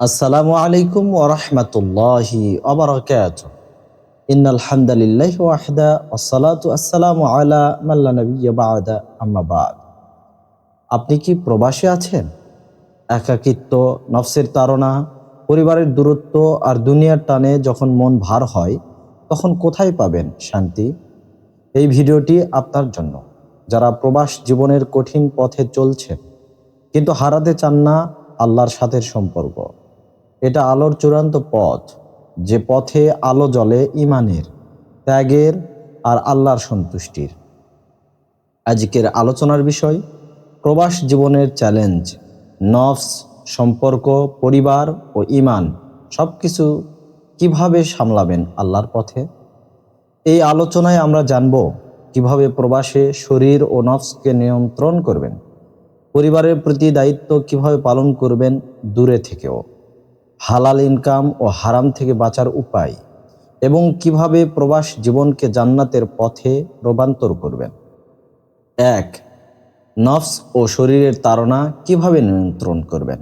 আসসালামু আলাইকুম ওরহমতুল্লাহি অবরাকাত ইন্নাল হামদালিল্লাহ ওয়াহদা আসসালাতু আসসালামু আলা মাল্লা নবিয়্যা বাদা, আম্মা বাদ। আপনি কি প্রবাসী আছেন? একাকিত্ব, নফসের তাড়না, পরিবারের দূরত্ব আর দুনিয়ার টানে যখন মন ভার হয়, তখন কোথায় পাবেন শান্তি? এই ভিডিওটি আপনার জন্য। যারা প্রবাস জীবনের কঠিন পথে চলছেন, কিন্তু হারাতে চান না আল্লাহর সাথে সম্পর্ক। এটা আলোর চূড়ান্ত পথ, যে পথে আলো জ্বলে ইমানের, ত্যাগের আর আল্লাহর সন্তুষ্টির। আজকের আলোচনার বিষয়, প্রবাস জীবনের চ্যালেঞ্জ নফস, সম্পর্ক, পরিবার ও ইমান সব কিছু কীভাবে সামলাবেন আল্লাহর পথে? এই আলোচনায় আমরা জানব কীভাবে প্রবাসে শরীর ও নফসকে নিয়ন্ত্রণ করবেন, পরিবারের প্রতি দায়িত্ব কীভাবে পালন করবেন দূরে থেকেও। হালাল ইনকাম ও হারাম থেকে বাঁচার উপায় এবং কীভাবে প্রবাস জীবনকে জান্নাতের পথে রূপান্তর করবেন। এক, নফস ও শরীরের তাড়না কীভাবে নিয়ন্ত্রণ করবেন?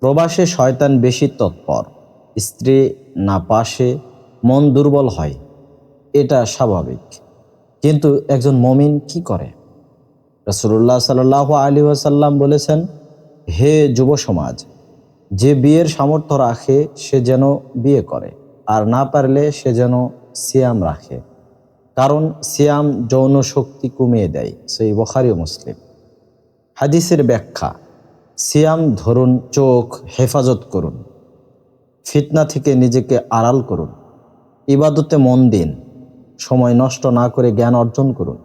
প্রবাসে শয়তান বেশি তৎপর, স্ত্রী না পাশে মন দুর্বল হয়, এটা স্বাভাবিক। কিন্তু একজন মমিন কি করে? রসুল্লাহ সাল্লাহ আলী ওয়াসাল্লাম বলেছেন, হে যুব সমাজ যে বিয়ের সামর্থ্য রাখে, সে যেন বিয়ে করে, আর না পারলে সে যেন সিয়াম রাখে। কারণ সিয়াম যৌন শক্তি কমিয়ে দেয়, সেই বখারি মুসলিম। হাদিসের ব্যাখ্যা, সিয়াম ধরুন চোখ হেফাজত করুন, ফিতনা থেকে নিজেকে আড়াল করুন, ইবাদতে মন দিন, সময় নষ্ট না করে জ্ঞান অর্জন করুন।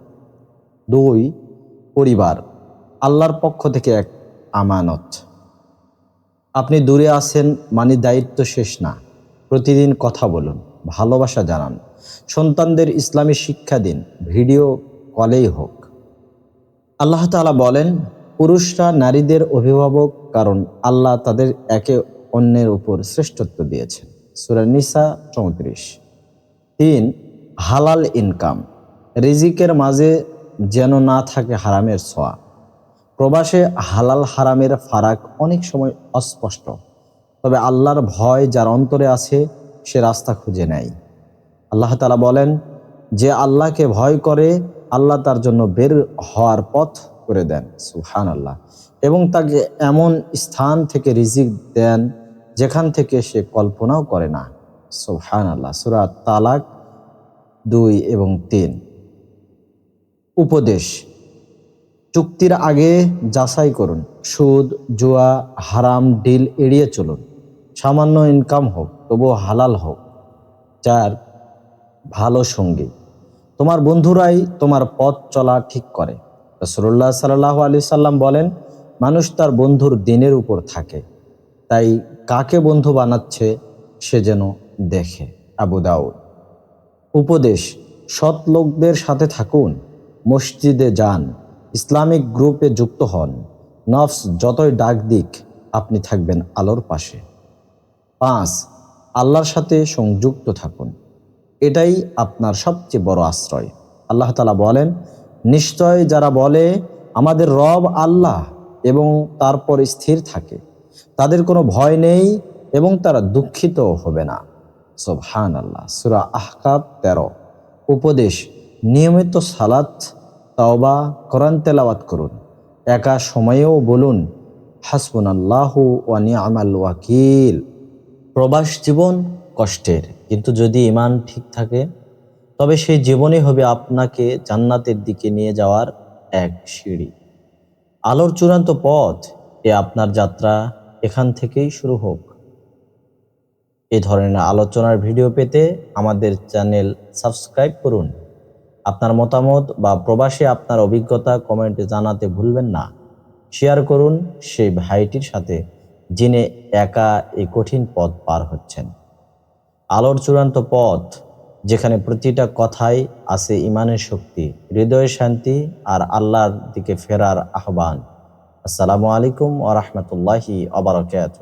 দুই, পরিবার, আল্লাহর পক্ষ থেকে এক আমানত। আপনি দূরে আছেন মানে দায়িত্ব শেষ না। প্রতিদিন কথা বলুন, ভালোবাসা জানান। সন্তানদের ইসলামী শিক্ষা দিন, ভিডিও কলেই হোক। আল্লাহ তালা বলেন, পুরুষরা নারীদের অভিভাবক কারণ আল্লাহ তাদের একে অন্যের উপর শ্রেষ্ঠত্ব দিয়েছেন। সুরানিসা চৌত্রিশ। তিন, হালাল ইনকাম রিজিকের মাঝে যেন না থাকে হারামের ছোঁয়া। প্রবাসে হালাল হারামের ফারাক অনেক সময় অস্পষ্ট। তবে আল্লাহর ভয় যার অন্তরে আছে, সে রাস্তা খুঁজে নেয়। আল্লাহ তালা বলেন, যে আল্লাহকে ভয় করে, আল্লাহ তার জন্য বের হওয়ার পথ করে দেন। সুহান আল্লাহ এবং তাকে এমন স্থান থেকে রিজিক দেন, যেখান থেকে সে কল্পনাও করে না। সুহান আল্লাহ সুরা তালাক দুই এবং তিন। উপদেশ চুক্তির আগে যাচাই করুন। সুদ, জুয়া, হারাম, ডিল এড়িয়ে চলুন। সামান্য ইনকাম হোক, তবুও হালাল হোক। চার, ভালো সঙ্গী। তোমার বন্ধুরাই তোমার পথ চলা ঠিক করে। রসুল্লাহ সাল্লাহ আলি সাল্লাম বলেন, মানুষ তার বন্ধুর দিনের উপর থাকে। তাই কাকে বন্ধু বানাচ্ছে সে যেন দেখে। আবু দাউদ। উপদেশ, সৎ লোকদের সাথে থাকুন, মসজিদে যান। ইসলামিক গ্রুপে যুক্ত হন। নফস যতই ডাক দিক, আপনি থাকবেন আলোর পাশে। পাঁচ, আল্লাহর সাথে সংযুক্ত থাকুন। এটাই আপনার সবচেয়ে বড় আশ্রয়। আল্লাহ তালা বলেন, নিশ্চয় যারা বলে, আমাদের রব আল্লাহ এবং তারপর স্থির থাকে, তাদের কোনো ভয় নেই এবং তারা দুঃখিত হবে না। সোবহান আল্লাহ সুরা আহকাব তেরো। উপদেশ, নিয়মিত সালাত তাওবা কোরআন তেলাওয়াত করুন। একা সময়েও বলুন হাসবুন আল্লাহ ওয়ানি আমাল ওয়াকিল। প্রবাস জীবন কষ্টের, কিন্তু যদি ইমান ঠিক থাকে, তবে সেই জীবনই হবে আপনাকে জান্নাতের দিকে নিয়ে যাওয়ার এক সিঁড়ি। আলোর চূড়ান্ত পথ এ আপনার যাত্রা এখান থেকেই শুরু হোক। এই ধরনের আলোচনার ভিডিও পেতে আমাদের চ্যানেল সাবস্ক্রাইব করুন। আপনার মতামত বা প্রবাসে আপনার অভিজ্ঞতা কমেন্টে জানাতে ভুলবেন না। শেয়ার করুন সেই ভাইটির সাথে, যিনি একা এই কঠিন পথ পার হচ্ছেন। আলোর চূড়ান্ত পথ, যেখানে প্রতিটা কথাই আছে ইমানের শক্তি হৃদয়ের শান্তি আর আল্লাহর দিকে ফেরার আহ্বান। আসসালামু আলাইকুম ওরহমতুল্লাহি আবরকাত